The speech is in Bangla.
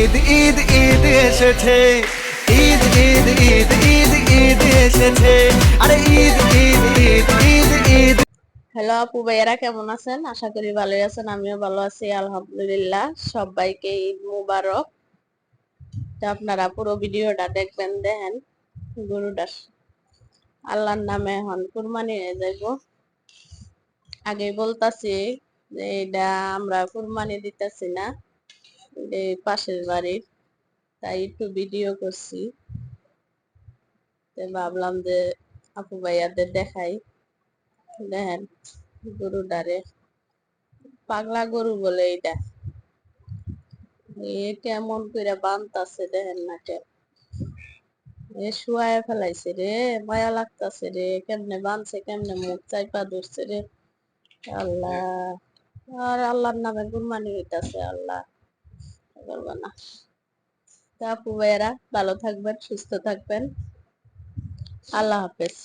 ঈদ ঈদ ঈদ এসেছে। ঈদ ঈদ ঈদ ঈদ ঈদ এসেছে। আরে ঈদ ঈদ ঈদ ঈদ ঈদ। হ্যালো আপু, ভাইয়ারা কেমন আছেন? আশা করি ভালোই আছেন, আমিও ভালো আছি, আলহামদুলিল্লাহ। সবাইকে ঈদ মুবারক। তো আপনারা পুরো ভিডিওটা দেখবেন, দেখেন, গরুটা আল্লাহর নামে এখন কুরবানি হয়ে যাইব। আগে বলতাছি যে এটা আমরা কুরবানি দিতেছি না। এই পাশের বাড়ির, তাই একটু ভিডিও করছি। ভাবলাম যে আপু ভাইয়াদের দেখাই। দেখেন, গরুটারে। পাগলা গরু বলে এইটা। এ কেমন করে বানতাছে দেখেন না কে। এ শুয়ায় ফেলাইছে রে, মায়া লাগতাছে রে, কেমনে বানছে, কেমনে মুখ চাইপা ধরছে রে। আল্লাহ, আর আল্লাহর নামে গুরমানি হইতাছে, আল্লাহ। করব না। তা আপু ভাইয়েরা ভালো থাকবেন সুস্থ থাকবেন। আল্লাহ হাফেজ।